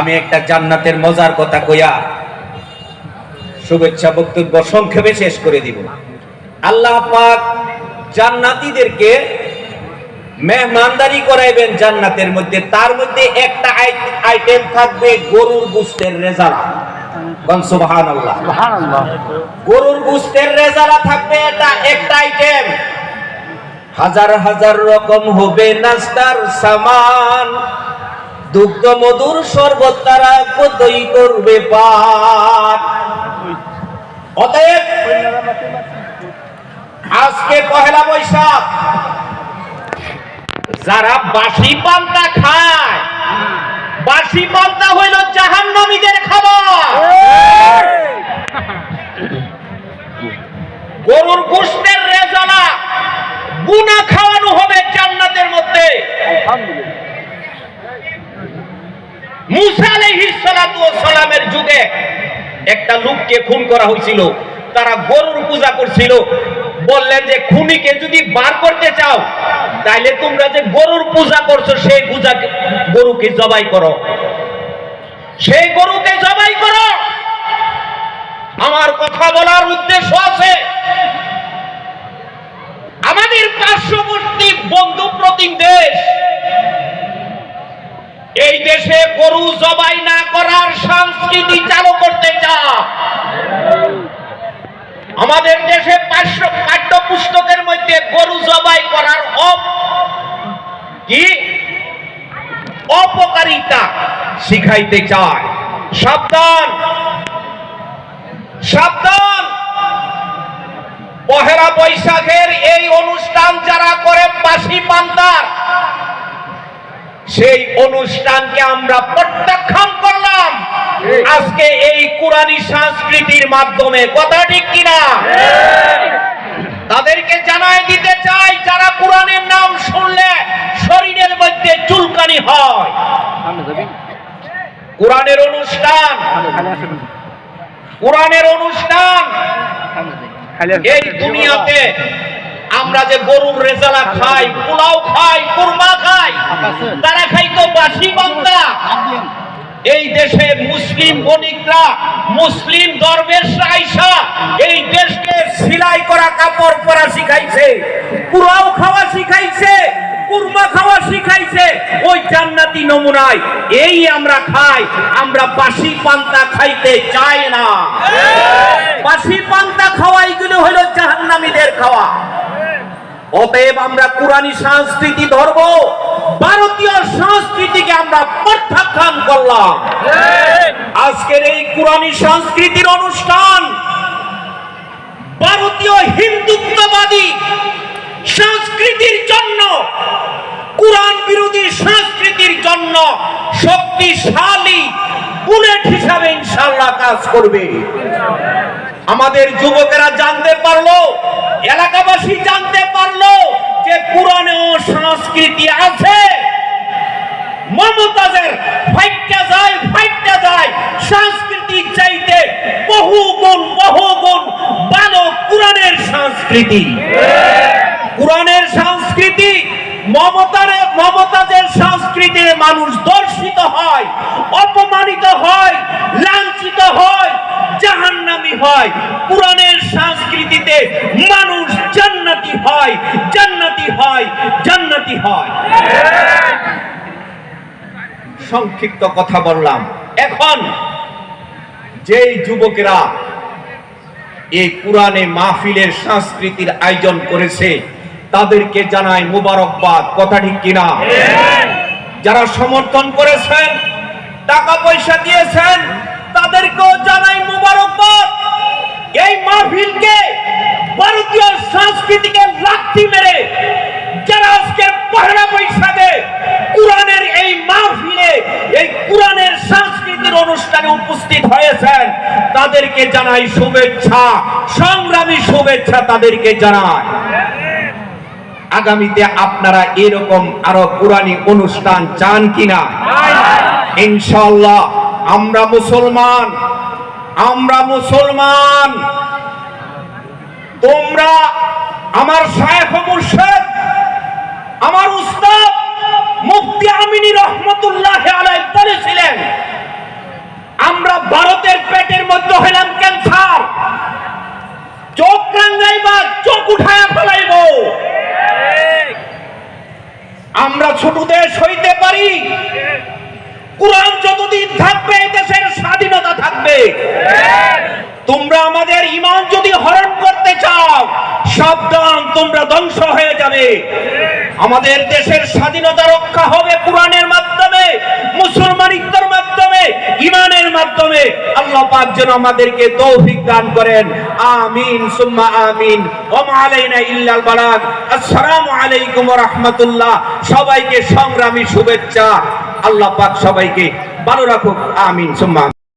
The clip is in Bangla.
আমি একটা জান্নাতের মজার কথা কইয়া শুভেচ্ছা বক্তব্য সংক্ষেপে শেষ করে দিব। আল্লাহ পাক জান্নাতীদেরকে মেহমানদারি করাইবেন জান্নাতের মধ্যে। তার মধ্যে একটা আইটেম থাকবে গরুর গুস্তের রেজালা। সুবহান গরুর গুস্তের রেজালা থাকবে এটা একটা আইটেম। হাজার হাজার রকম হবে নাস্তার সামান। দুগ্ধ মধুর শরবত তারা কতই করবে পান অতএব আজকে পহেলা বৈশাখ, যারা বাসি পান্তা খায়, বাসি পান্তা হইল জাহান্নামীদের খাবার। একটা লোককে খুন করা হয়েছিল। তারা গরুর পূজা করছিল। বললেন যে, খুনিকে যদি বার করতে চাও, তাইলে তোমরা যে গরুর পূজা করছ, সেই পূজা গরুকে জবাই করো। সেই গরুকে জবাই করো। আমার কথা বলার উদ্দেশ্য আছে আমাদের পার্শ্ববর্তী বন্ধু প্রতিম দেশ এই দেশে গরু জবাই না করার সংস্কৃতি চালু করতে চায় আমাদের দেশে পাঠ্য পুস্তকের মধ্যে গরু জবাই করার কি? অপকারিতা শিখাইতে চায়। সাবধান। সাবধান। পহেলা বৈশাখের এই অনুষ্ঠান যারা করে পাশি পান্তার সেই অনুষ্ঠানকে আমরা প্রত্যাখ্যান করলাম। আজকে এই কোরআনী সংস্কৃতির মাধ্যমে, কথা ঠিক কিনা? তাদেরকে জানাই দিতে চাই, যারা কোরআনের নাম শুনলে শরীরের মধ্যে চুলকানি হয়। কোরআনের অনুষ্ঠান কোরআনের অনুষ্ঠান এই দুনিয়াতে আমরা যে গরুর রেজালা খাই পোলাও খাই কুরমা খাই তারা খাইতো বাসি বান্দা। এই দেশে মুসলিম বণিকরা মুসলিম দরবেশ আইসা এই দেশকে সিলাই করা কাপড় পরা শিখাইছে পুরাও খাওয়া শিখাইছে কুরমা খাওয়া শিখাইছে ওই জান্নাতি নমুনায় এই আমরা খাই আমরা বাসি পান্তা খাইতে চাই না। বাসি পান্তা খাওয়া এগুলো হলো জাহান্নামীদের খাওয়া। অতএব আমরা কোরআনী সংস্কৃতি ধরব, ভারতীয় সংস্কৃতিকে আমরা প্রত্যাখ্যান করলাম। আজকের এই কোরআনী সংস্কৃতির অনুষ্ঠান ভারতীয় হিন্দুত্ববাদী সংস্কৃতির জন্য কোরআন বিরোধী সংস্কৃতির জন্য শক্তিশালী বুলেট হিসাবে ইনশাল্লাহ কাজ করবে। আমাদের যুবকেরা জানতে পারল, এলাকাবাসী জানতে পারল যে পুরাণেও সংস্কৃতি আছে। মমতাজের ফাইটটা যায় ফাইটটা যায়। সংস্কৃতি চাইতে বহু গুণ বহু গুণ ভালো কোরআনের সংস্কৃতি। কোরআনের সংস্কৃতি মমতার মমতাজের সংস্কৃতির মানুষ দর্শিত হয়, অপমানিত হয়, লাঞ্ছিত হয়, জাহান্নামি হয়। কোরআনের সংস্কৃতিতে মানুষ জান্নাতি হয় জান্নাতি হয় জান্নাতি হয়। সংক্ষিপ্ত কথা বললাম। এখন যেই যুবকেরা এই কোরআনে মাহফিলের সংস্কৃতির আয়োজন করেছে তাদেরকে জানাই মুবারকবাদ, কথা ঠিক কিনা? যারা সমর্থন করেছেন, টাকা পয়সা দিয়েছেন, তাদেরকেও জানাই মুবারকবাদ। এই মাহফিলকে ভারতীয় সংস্কৃতিকে লাথি মেরে যারা আজকে পহেলা বৈশাখে কোরআনের এই মাহফিলে, এই কোরআনের সংস্কৃতির অনুষ্ঠানে উপস্থিত হয়েছেন, তাদেরকে জানাই শুভেচ্ছা, সংগ্রামী শুভেচ্ছা তাদেরকে জানাই। আগামীতে আপনারা এরকম আরও পুরানি অনুষ্ঠান চান কিনা? ইনশাল্লাহ আমরা মুসলমান আমরা মুসলমান। তোমরা আমার আমরা ছোট দেশ হইতে পারি কোরআন যতদিন থাকবে, এই দেশের স্বাধীনতা থাকবে। তোমরা আমাদের ইমান যদি হরণ করতে চাও, সাবধান, তোমরা ধ্বংস হয়ে যাবে। আমাদের দেশের স্বাধীনতা রক্ষা হবে কোরআনের মাধ্যমে, মুসলমানিত্বর মাধ্যমে, ইমানের মাধ্যমে। আল্লাহ পাক যেন আমাদেরকে তৌফিক দান করেন। আমিন, সুম্মা আমিন। ওমা আলাইনা ইল্লাল বালাগ। আসসালামু আলাইকুম ওয়া রাহমাতুল্লাহ। সবাইকে সংগ্রামী শুভেচ্ছা। আল্লাহ পাক সবাইকে ভালো রাখুক আমিন সুম্মা।